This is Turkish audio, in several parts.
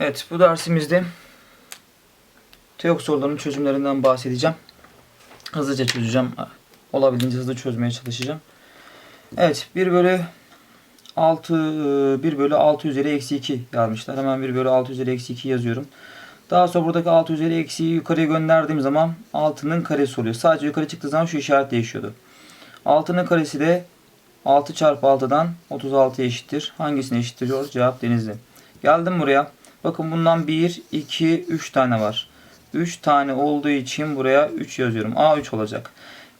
Evet bu dersimizde TEOK sorularının çözümlerinden bahsedeceğim. Hızlıca çözeceğim. Olabildiğince hızlı çözmeye çalışacağım. Evet 1 bölü 6 1 bölü 6 üzeri eksi 2 yazmışlar. Hemen 1 bölü 6 üzeri eksi 2 yazıyorum. Daha sonra buradaki 6 üzeri eksiyi yukarıya gönderdiğim zaman 6'nın karesi oluyor. Sadece yukarı çıktığı zaman şu işaret değişiyordu. 6'nın karesi de 6 çarpı 6'dan 36 eşittir. Hangisine eşittir diyor? Cevap denizli. Geldim buraya. Bakın bundan 1, 2, 3 tane var. 3 tane olduğu için buraya 3 yazıyorum. A 3 olacak.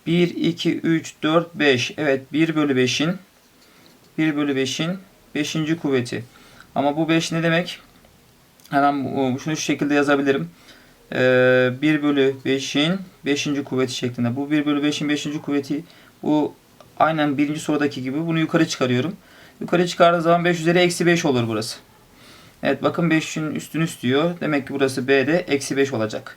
1, 2, 3, 4, 5. Evet 1 bölü 5'in 1 bölü 5'in 5. kuvveti. Ama bu 5 ne demek? Hemen şunu şu şekilde yazabilirim. Ee, 1 bölü 5'in 5. kuvveti şeklinde. Bu 1 bölü 5'in 5. kuvveti bu aynen birinci sorudaki gibi bunu yukarı çıkarıyorum. Yukarı çıkardığı zaman 5 üzeri eksi 5 olur burası. Evet bakın 5'in üstünü istiyor. Demek ki burası B'de eksi 5 olacak.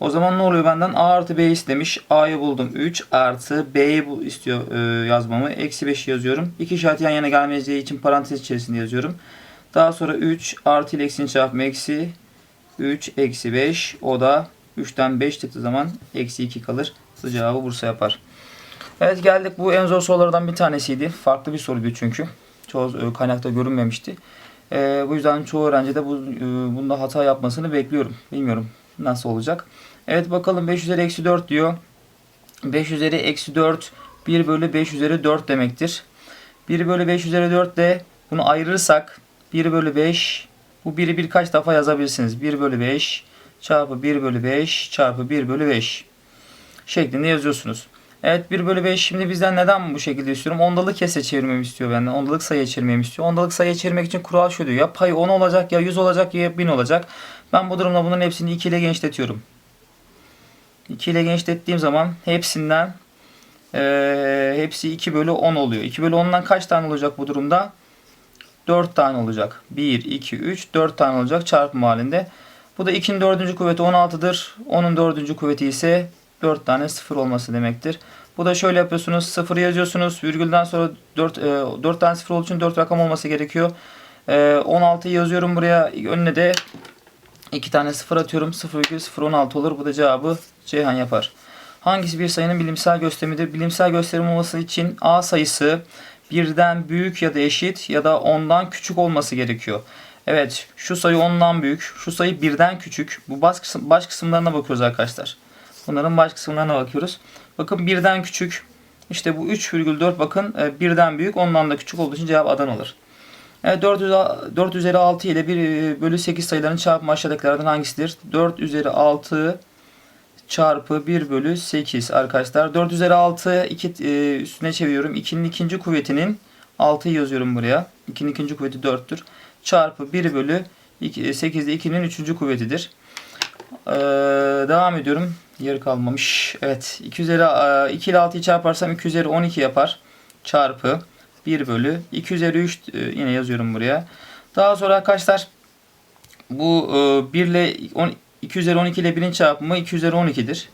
O zaman ne oluyor benden? A artı B istemiş. A'yı buldum 3 artı B'yi bu istiyor e, yazmamı. Eksi 5 yazıyorum. İki işareti yan yana gelmeyeceği için parantez içerisinde yazıyorum. Daha sonra 3 artı ile eksinin çarpımı eksi 3 eksi 5. O da 3'ten 5 çıktığı zaman eksi 2 kalır. Bu Bursa yapar. Evet geldik bu en zor sorulardan bir tanesiydi. Farklı bir soruydu çünkü. Çoğu e, kaynakta görünmemişti. E, bu yüzden çoğu öğrenci de bu, e, bunda hata yapmasını bekliyorum. Bilmiyorum nasıl olacak. Evet bakalım 5 üzeri eksi 4 diyor. 5 üzeri eksi 4 1 bölü 5 üzeri 4 demektir. 1 bölü 5 üzeri 4 de bunu ayırırsak 1 bölü 5 bu 1'i birkaç defa yazabilirsiniz. 1 bölü 5 çarpı 1 bölü 5 çarpı 1 bölü 5 şeklinde yazıyorsunuz. Evet 1 bölü 5 şimdi bizden neden bu şekilde istiyorum? Ondalık kese çevirmemi istiyor benden. Ondalık sayıya çevirmemi istiyor. Ondalık sayıya çevirmek için kural şu diyor. Ya pay 10 olacak ya 100 olacak ya 1000 olacak. Ben bu durumda bunların hepsini 2 ile genişletiyorum. 2 ile genişlettiğim zaman hepsinden eee, hepsi 2 bölü 10 oluyor. 2 bölü 10'dan kaç tane olacak bu durumda? 4 tane olacak. 1, 2, 3, 4 tane olacak çarpım halinde. Bu da 2'nin 4. kuvveti 16'dır. 10'un 4. kuvveti ise 4 tane 0 olması demektir. Bu da şöyle yapıyorsunuz. 0 yazıyorsunuz. Virgülden sonra 4, 4 tane 0 olduğu için 4 rakam olması gerekiyor. E, 16'yı yazıyorum buraya. Önüne de 2 tane 0 atıyorum. 0,016 olur. Bu da cevabı Ceyhan yapar. Hangisi bir sayının bilimsel gösterimidir? Bilimsel gösterim olması için A sayısı birden büyük ya da eşit ya da ondan küçük olması gerekiyor. Evet şu sayı ondan büyük, şu sayı birden küçük. Bu baş, kısım, baş kısımlarına bakıyoruz arkadaşlar. Bunların baş kısımlarına bakıyoruz. Bakın birden küçük. İşte bu 3,4 bakın e, birden büyük ondan da küçük olduğu için cevap Adan olur. Evet, 4, üzeri, 4 üzeri 6 ile 1 bölü 8 sayılarının çarpımı aşağıdakilerden hangisidir? 4 üzeri 6 çarpı 1 bölü 8 arkadaşlar. 4 üzeri 6 iki, e, üstüne çeviriyorum. 2'nin ikinci kuvvetinin 6'yı yazıyorum buraya. 2'nin ikinci kuvveti 4'tür. Çarpı 1 bölü 8 de 2'nin üçüncü kuvvetidir. Ee, devam ediyorum. Yarı kalmamış. Evet. 2 üzeri e, 2 ile 6'yı çarparsam 2 üzeri 12 yapar. Çarpı 1 bölü 2 üzeri 3 e, yine yazıyorum buraya. Daha sonra arkadaşlar bu e, 1 ile 10, 2 üzeri 12 ile 1'in çarpımı 2 üzeri 12'dir.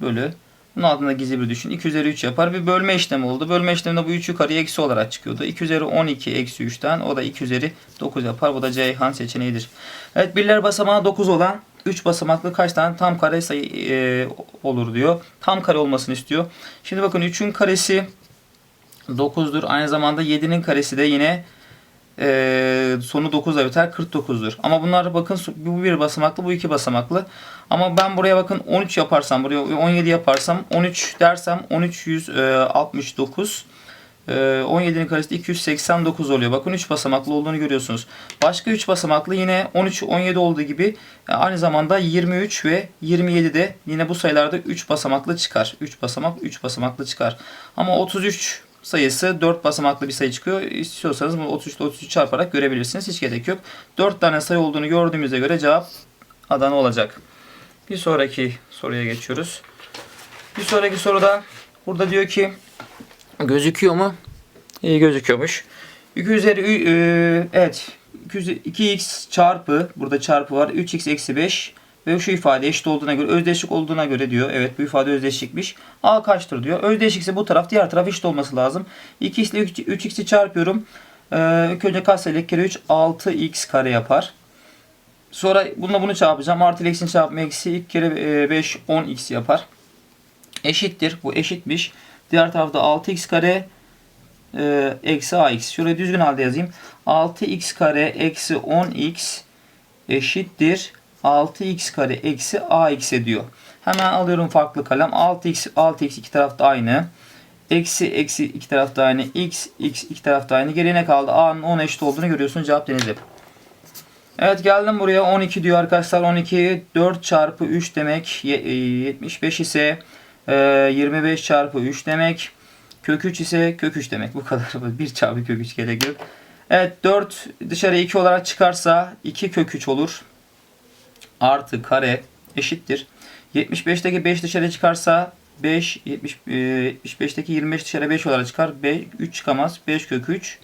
Bölü. Bunun altında gizli bir düşün. 2 üzeri 3 yapar. Bir bölme işlemi oldu. Bölme işleminde bu 3 yukarıya eksi olarak çıkıyordu. 2 üzeri 12 eksi 3'ten o da 2 üzeri 9 yapar. Bu da Ceyhan seçeneğidir. Evet birler basamağı 9 olan 3 basamaklı kaç tane tam kare sayı e, olur diyor. Tam kare olmasını istiyor. Şimdi bakın 3'ün karesi 9'dur. Aynı zamanda 7'nin karesi de yine e, sonu 9'la biter 49'dur. Ama bunlar bakın bu bir basamaklı bu iki basamaklı. Ama ben buraya bakın 13 yaparsam buraya 17 yaparsam 13 dersem 13 169 e, 17'nin karesi de 289 oluyor. Bakın 3 basamaklı olduğunu görüyorsunuz. Başka 3 basamaklı yine 13 17 olduğu gibi e, aynı zamanda 23 ve 27 de yine bu sayılarda 3 basamaklı çıkar. 3 basamak 3 basamaklı çıkar. Ama 33 sayısı 4 basamaklı bir sayı çıkıyor. İstiyorsanız bunu 33 ile 33 çarparak görebilirsiniz. Hiç gerek yok. 4 tane sayı olduğunu gördüğümüze göre cevap Adana olacak. Bir sonraki soruya geçiyoruz. Bir sonraki soruda burada diyor ki gözüküyor mu? İyi gözüküyormuş. 2 üzeri e, evet 2 üzeri- 2x çarpı burada çarpı var 3x eksi 5 ve şu ifade eşit olduğuna göre özdeşlik olduğuna göre diyor. Evet bu ifade özdeşlikmiş. A kaçtır diyor. Özdeşlikse bu taraf diğer taraf eşit olması lazım. 2x ile 3x'i çarpıyorum. Ee, önce kaç sayılı kere 3 6x kare yapar. Sonra bununla bunu çarpacağım. Artı ile eksini çarpma eksi 2 kere e, 5 10x yapar. Eşittir. Bu eşitmiş. Diğer tarafta 6x kare e, eksi ax. Şöyle düzgün halde yazayım. 6x kare eksi 10x eşittir. 6x kare eksi ax ediyor. Hemen alıyorum farklı kalem. 6x 6x iki tarafta aynı. Eksi eksi iki tarafta aynı. X x iki tarafta aynı. Geriye ne kaldı? A'nın 10 eşit olduğunu görüyorsunuz. Cevap deniz yapı. Evet geldim buraya 12 diyor arkadaşlar. 12 4 çarpı 3 demek. Ye- e, 75 ise 25 çarpı 3 demek. Kök 3 ise kök 3 demek. Bu kadar. 1 çarpı kök 3 gerek yok. Evet 4 dışarı 2 olarak çıkarsa 2 kök 3 olur. Artı kare eşittir. 75'teki 5 dışarı çıkarsa 5 70 e, 75'teki 25 dışarı 5 olarak çıkar. 5, 3 çıkamaz. 5 kök 3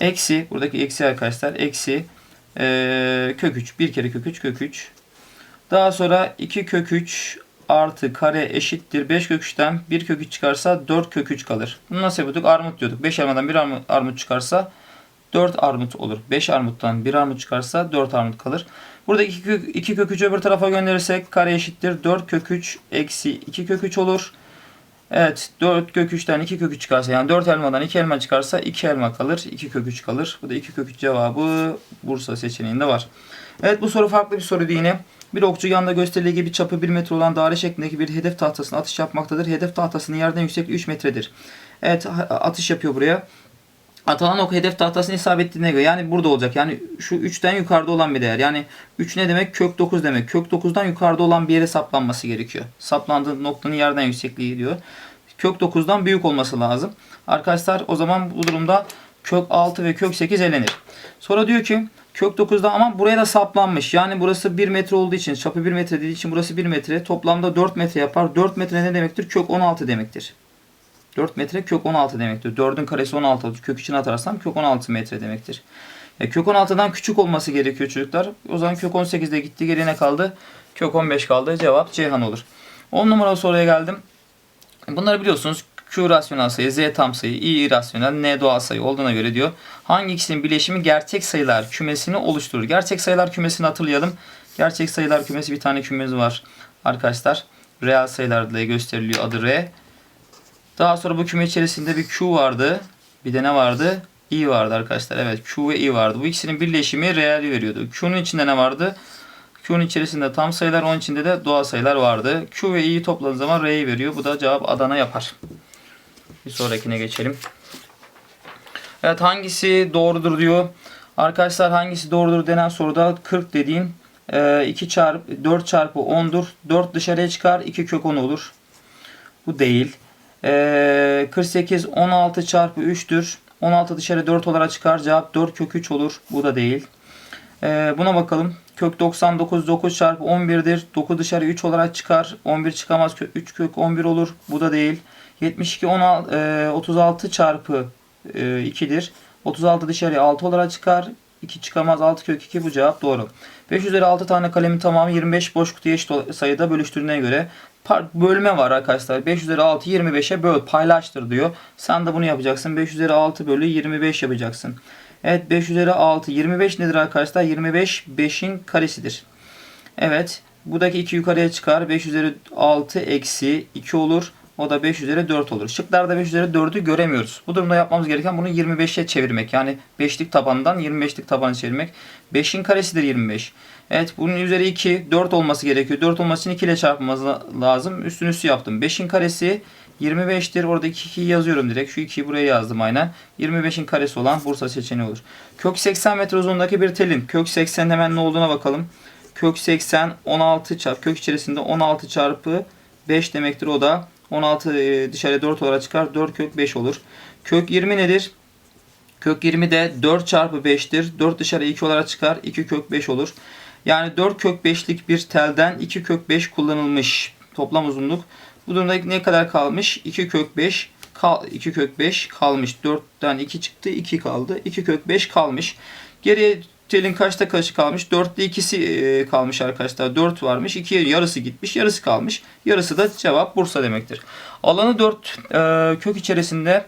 eksi buradaki eksi arkadaşlar eksi e, kök 3 bir kere kök 3 kök 3 daha sonra 2 kök 3 artı kare eşittir 5 kök 3'ten 1 kök 3 çıkarsa 4 kök 3 kalır. Bunu nasıl yapıyorduk? Armut diyorduk. 5 elmadan 1 armut, çıkarsa 4 armut olur. 5 armuttan 1 armut çıkarsa 4 armut kalır. Burada 2 kök, 2 kök 3'ü öbür tarafa gönderirsek kare eşittir 4 kök 3 eksi 2 kök 3 olur. Evet 4 kök 3'ten 2 kök 3 çıkarsa yani 4 elmadan 2 elma çıkarsa 2 elma kalır. 2 kök 3 kalır. Bu da 2 kök 3 cevabı Bursa seçeneğinde var. Evet bu soru farklı bir soruydu yine. Bir okçu yanında gösterildiği gibi çapı 1 metre olan daire şeklindeki bir hedef tahtasına atış yapmaktadır. Hedef tahtasının yerden yüksekliği 3 metredir. Evet atış yapıyor buraya. Atılan ok hedef tahtasını isabet ettiğine göre yani burada olacak. Yani şu 3'ten yukarıda olan bir değer. Yani 3 ne demek? Kök 9 demek. Kök 9'dan yukarıda olan bir yere saplanması gerekiyor. Saplandığı noktanın yerden yüksekliği diyor. Kök 9'dan büyük olması lazım. Arkadaşlar o zaman bu durumda kök 6 ve kök 8 elenir. Sonra diyor ki kök 9'da ama buraya da saplanmış. Yani burası 1 metre olduğu için çapı 1 metre dediği için burası 1 metre. Toplamda 4 metre yapar. 4 metre ne demektir? Kök 16 demektir. 4 metre kök 16 demektir. 4'ün karesi 16 olur. Kök içine atarsam kök 16 metre demektir. E, kök 16'dan küçük olması gerekiyor çocuklar. O zaman kök 18'de gitti. Geriye ne kaldı? Kök 15 kaldı. Cevap Ceyhan olur. 10 numaralı soruya geldim. Bunları biliyorsunuz. Q rasyonel sayı, Z tam sayı, I irrasyonel, N doğal sayı olduğuna göre diyor. Hangi ikisinin bileşimi gerçek sayılar kümesini oluşturur? Gerçek sayılar kümesini hatırlayalım. Gerçek sayılar kümesi bir tane kümemiz var arkadaşlar. Reel sayılar diye gösteriliyor adı R. Daha sonra bu küme içerisinde bir Q vardı. Bir de ne vardı? I vardı arkadaşlar. Evet Q ve I vardı. Bu ikisinin birleşimi reel veriyordu. Q'nun içinde ne vardı? Q'nun içerisinde tam sayılar, onun içinde de doğal sayılar vardı. Q ve i'yi topladığın zaman R'yi veriyor. Bu da cevap Adana yapar. Bir sonrakine geçelim. Evet hangisi doğrudur diyor. Arkadaşlar hangisi doğrudur denen soruda 40 dediğin 2 çarpı 4 çarpı 10'dur. 4 dışarıya çıkar 2 kök 10 olur. Bu değil. Ee, 48 16 çarpı 3'tür. 16 dışarı 4 olarak çıkar. Cevap 4 kök 3 olur. Bu da değil. Ee, buna bakalım. Kök 99 9 çarpı 11'dir. 9 dışarı 3 olarak çıkar. 11 çıkamaz. Kök 3 kök 11 olur. Bu da değil. 72 16, e, 36 çarpı e, 2'dir. 36 dışarıya 6 olarak çıkar. 2 çıkamaz 6 kök 2 bu cevap doğru. 5 üzeri 6 tane kalemin tamamı 25 boş kutuya eşit sayıda bölüştüğüne göre bölme var arkadaşlar. 5 üzeri 6 25'e böl paylaştır diyor. Sen de bunu yapacaksın. 5 üzeri 6 bölü 25 yapacaksın. Evet 5 üzeri 6 25 nedir arkadaşlar? 25 5'in karesidir. Evet buradaki 2 yukarıya çıkar. 5 üzeri 6 eksi 2 olur. O da 5 üzeri 4 olur. Şıklarda 5 üzeri 4'ü göremiyoruz. Bu durumda yapmamız gereken bunu 25'e çevirmek. Yani 5'lik tabandan 25'lik tabanı çevirmek. 5'in karesidir 25. Evet bunun üzeri 2 4 olması gerekiyor. 4 olması için 2 ile çarpmamız lazım. Üstün üstü yaptım. 5'in karesi 25'tir. Orada 2'yi yazıyorum direkt. Şu 2'yi buraya yazdım aynen. 25'in karesi olan Bursa seçeneği olur. Kök 80 metre uzunluğundaki bir telin. Kök 80 hemen ne olduğuna bakalım. Kök 80 16 çarpı kök içerisinde 16 çarpı 5 demektir. O da 16 e, dışarıya 4 olarak çıkar. 4 kök 5 olur. Kök 20 nedir? Kök 20 de 4 çarpı 5'tir. 4 dışarı 2 olarak çıkar. 2 kök 5 olur. Yani 4 kök 5'lik bir telden 2 kök 5 kullanılmış. Toplam uzunluk. Bu durumda ne kadar kalmış? 2 kök 5 kal 2 kök 5 kalmış. 4'ten 2 çıktı. 2 kaldı. 2 kök 5 kalmış. Geriye telin kaçta kaçı kalmış? 4'te ikisi e, kalmış arkadaşlar. 4 varmış. 2'ye yarısı gitmiş. Yarısı kalmış. Yarısı da cevap Bursa demektir. Alanı 4 e, kök içerisinde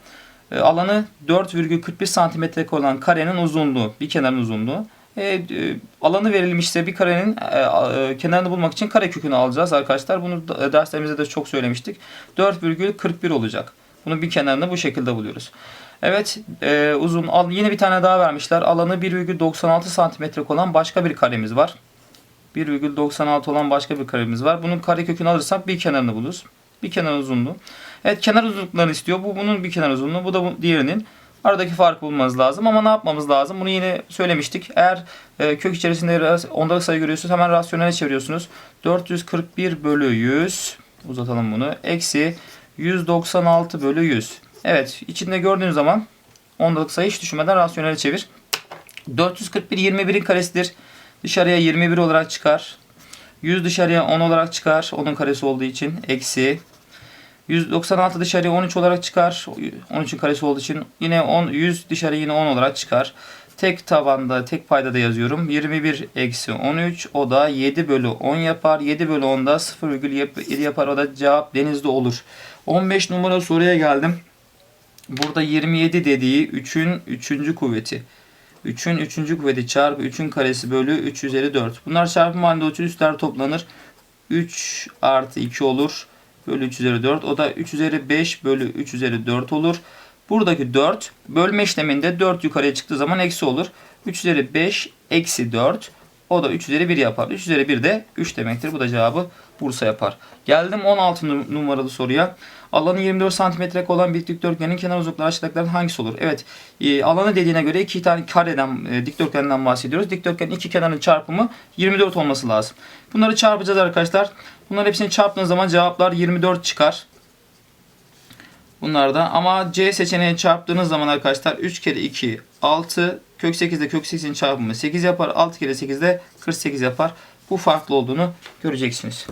e, alanı 4,41 santimetre olan karenin uzunluğu, bir kenarın uzunluğu E, e, alanı verilmişse bir karenin e, kenarını bulmak için kare kökünü alacağız arkadaşlar. Bunu da- derslerimizde de çok söylemiştik. 4,41 olacak. Bunun bir kenarını bu şekilde buluyoruz. Evet uzun yine bir tane daha vermişler. Alanı 1,96 santimetrelik olan başka bir karemiz var. 1,96 olan başka bir karemiz var. Bunun kare kökünü alırsak bir kenarını buluruz. Bir kenar uzunluğu. Evet kenar uzunluklarını istiyor. Bu bunun bir kenar uzunluğu. Bu da bu, diğerinin. Aradaki farkı bulmanız lazım. Ama ne yapmamız lazım? Bunu yine söylemiştik. Eğer e, kök içerisinde ondalık sayı görüyorsunuz hemen rasyonele çeviriyorsunuz. 441 bölü 100 uzatalım bunu. Eksi 196 bölü 100. Evet içinde gördüğünüz zaman ondalık sayı hiç düşünmeden rasyonele çevir. 441 21'in karesidir. Dışarıya 21 olarak çıkar. 100 dışarıya 10 olarak çıkar. Onun karesi olduğu için. Eksi. 196 dışarıya 13 olarak çıkar. 13'ün karesi olduğu için. Yine 10, 100 dışarıya yine 10 olarak çıkar. Tek tabanda, tek payda da yazıyorum. 21 eksi 13. O da 7 bölü 10 yapar. 7 bölü 10 da 0,7 yapar. O da cevap denizde olur. 15 numara soruya geldim. Burada 27 dediği 3'ün 3. kuvveti. 3'ün 3. kuvveti çarpı 3'ün karesi bölü 3 üzeri 4. Bunlar çarpım halinde için üstler toplanır. 3 artı 2 olur. Bölü 3 üzeri 4. O da 3 üzeri 5 bölü 3 üzeri 4 olur. Buradaki 4 bölme işleminde 4 yukarıya çıktığı zaman eksi olur. 3 üzeri 5 eksi 4. O da 3 üzeri 1 yapar. 3 üzeri 1 de 3 demektir. Bu da cevabı Bursa yapar. Geldim 16 num- numaralı soruya. Alanı 24 santimetre olan bir dikdörtgenin kenar uzunlukları aşağıdakilerden hangisi olur? Evet. e, alanı dediğine göre iki tane kareden, e, dikdörtgenden bahsediyoruz. Dikdörtgenin iki kenarının çarpımı 24 olması lazım. Bunları çarpacağız arkadaşlar. Bunların hepsini çarptığınız zaman cevaplar 24 çıkar. Bunlarda ama C seçeneğini çarptığınız zaman arkadaşlar 3 kere 2 6 kök 8 ile kök 8'in çarpımı 8 yapar. 6 kere 8 de 48 yapar. Bu farklı olduğunu göreceksiniz.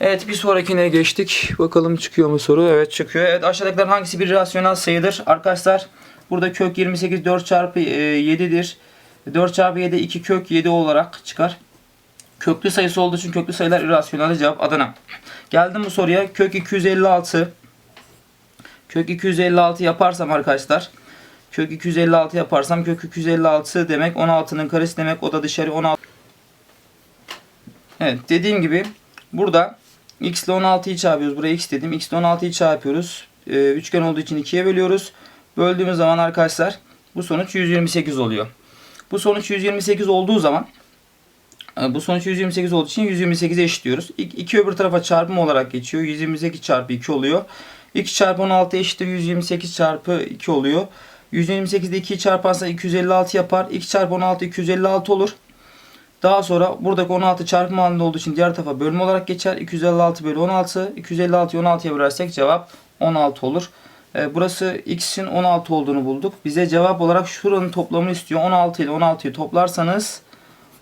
Evet bir sonrakine geçtik. Bakalım çıkıyor mu soru? Evet çıkıyor. Evet aşağıdakilerin hangisi bir rasyonel sayıdır? Arkadaşlar burada kök 28 4 çarpı e, 7'dir. 4 çarpı 7 2 kök 7 olarak çıkar. Köklü sayısı olduğu için köklü sayılar irrasyonel cevap Adana. Geldim bu soruya. Kök 256. Kök 256 yaparsam arkadaşlar. Kök 256 yaparsam kök 256 demek 16'nın karesi demek. O da dışarı 16. Evet dediğim gibi burada x ile 16'yı çarpıyoruz. Buraya x dedim. x ile 16'yı çarpıyoruz. Ee, üçgen olduğu için 2'ye bölüyoruz. Böldüğümüz zaman arkadaşlar bu sonuç 128 oluyor. Bu sonuç 128 olduğu zaman bu sonuç 128 olduğu için 128'e eşitliyoruz. 2 öbür tarafa çarpım olarak geçiyor. 128 çarpı 2 oluyor. 2 çarpı 16 eşittir 128 çarpı 2 oluyor. 128'de 2'yi çarparsa 256 yapar. 2 çarpı 16 256 olur. Daha sonra buradaki 16 çarpım halinde olduğu için diğer tarafa bölme olarak geçer. 256 bölü 16. 256'yı 16'ya bölersek cevap 16 olur. E, burası x'in 16 olduğunu bulduk. Bize cevap olarak şuranın toplamını istiyor. 16 ile 16'yı toplarsanız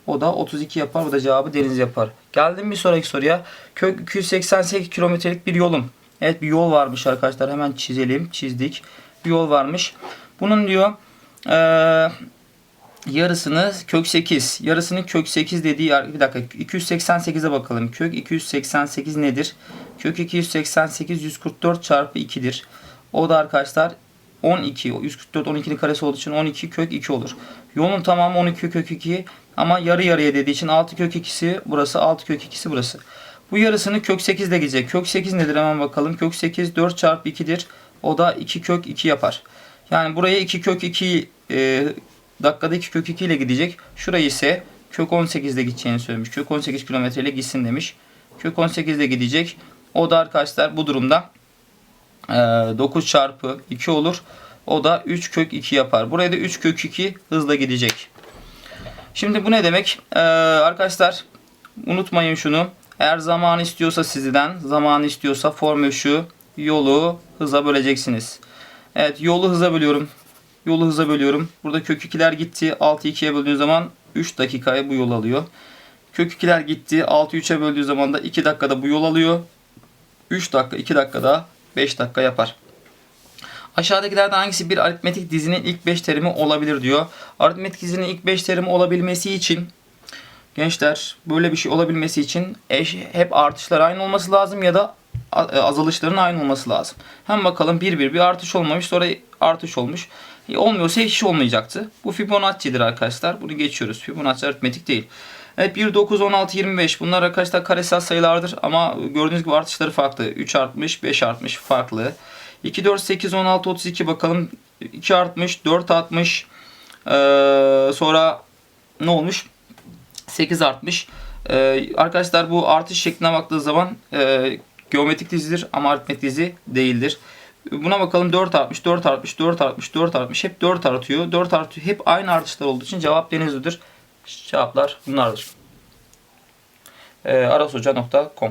o da 32 yapar. Bu da cevabı deniz yapar. Geldim bir sonraki soruya. Kök 288 kilometrelik bir yolum. Evet bir yol varmış arkadaşlar. Hemen çizelim. Çizdik. Bir yol varmış. Bunun diyor eee yarısını kök 8. Yarısını kök 8 dediği bir dakika 288'e bakalım. Kök 288 nedir? Kök 288 144 çarpı 2'dir. O da arkadaşlar 12. 144 12'nin karesi olduğu için 12 kök 2 olur. Yolun tamamı 12 kök 2 ama yarı yarıya dediği için 6 kök 2'si burası 6 kök 2'si burası. Bu yarısını kök 8 ile gidecek. Kök 8 nedir hemen bakalım. Kök 8 4 çarpı 2'dir. O da 2 kök 2 yapar. Yani buraya 2 kök 2 e, dakikada 2 kök 2 ile gidecek. Şurayı ise kök 18 ile gideceğini söylemiş. Kök 18 kilometre ile gitsin demiş. Kök 18 ile gidecek. O da arkadaşlar bu durumda e, 9 çarpı 2 olur. O da 3 kök 2 yapar. Buraya da 3 kök 2 hızla gidecek. Şimdi bu ne demek? Ee, arkadaşlar unutmayın şunu. Eğer zaman istiyorsa sizden, zaman istiyorsa formül şu. Yolu hıza böleceksiniz. Evet yolu hıza bölüyorum. Yolu hıza bölüyorum. Burada kök 2'ler gitti. 6 2'ye böldüğün zaman 3 dakikaya bu yol alıyor. Kök 2'ler gitti. 6 3'e böldüğü zaman da 2 dakikada bu yol alıyor. 3 dakika 2 dakikada 5 dakika yapar. Aşağıdakilerden hangisi bir aritmetik dizinin ilk 5 terimi olabilir diyor. Aritmetik dizinin ilk 5 terimi olabilmesi için gençler böyle bir şey olabilmesi için eş, hep artışlar aynı olması lazım ya da a- azalışların aynı olması lazım. Hem bakalım 1 1 bir artış olmamış sonra artış olmuş. E, Olmuyorsa hiç olmayacaktı. Bu Fibonacci'dir arkadaşlar. Bunu geçiyoruz. Fibonacci aritmetik değil. Evet 1, 9, 16, 25. Bunlar arkadaşlar karesel sayılardır ama gördüğünüz gibi artışları farklı. 3 artmış, 5 artmış farklı. 2, 4, 8, 16, 32 bakalım. 2 artmış, 4 artmış. Ee, sonra ne olmuş? 8 artmış. Ee, arkadaşlar bu artış şekline baktığı zaman e, geometrik dizidir ama aritmetik dizi değildir. Buna bakalım 4 artmış, 4 artmış, 4 artmış, 4 artmış. Hep 4 artıyor. 4 artıyor. Hep aynı artışlar olduğu için cevap denizlidir. Cevaplar bunlardır. Ee, arashoca.com